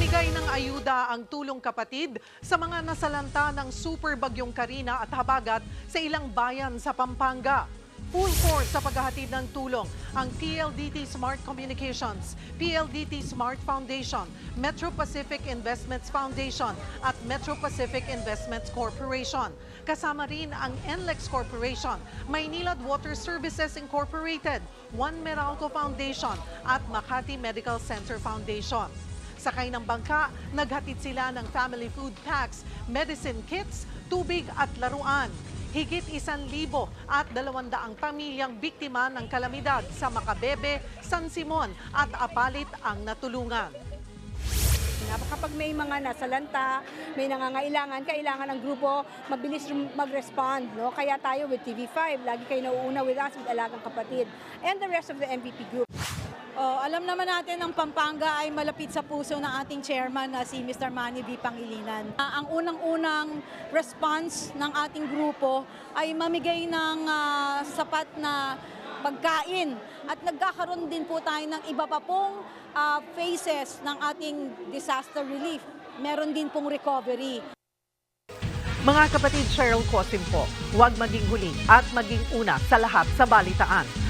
Namigay ng ayuda ang tulong kapatid sa mga nasalanta ng super bagyong Karina at Habagat sa ilang bayan sa Pampanga. Full force sa paghahatid ng tulong ang PLDT Smart Communications, PLDT Smart Foundation, Metro Pacific Investments Foundation at Metro Pacific Investments Corporation. Kasama rin ang NLEX Corporation, Maynilad Water Services Incorporated, One Meralco Foundation at Makati Medical Center Foundation. Sakay ng bangka, naghatid sila ng family food packs, medicine kits, tubig at laruan. Higit isan libo at dalawandaang pamilyang biktima ng kalamidad sa Makabebe, San Simon at Apalit ang natulungan. Kapag may mga nasalanta, may nangangailangan, kailangan ng grupo mabilis mag-respond. No? Kaya tayo with TV5, lagi kayo nauuna with us, with Alagang Kapatid, and the rest of the MVP group. Oh, alam naman natin ang Pampanga ay malapit sa puso ng ating chairman na si Mr. Manny V. Pangilinan. Ah, ang unang-unang response ng ating grupo ay mamigay ng ah, sapat na pagkain at nagkakaroon din po tayo ng iba pa pong ah, phases ng ating disaster relief. Meron din pong recovery. Mga kapatid Cheryl Cosim po, huwag maging huli at maging una sa lahat sa balitaan.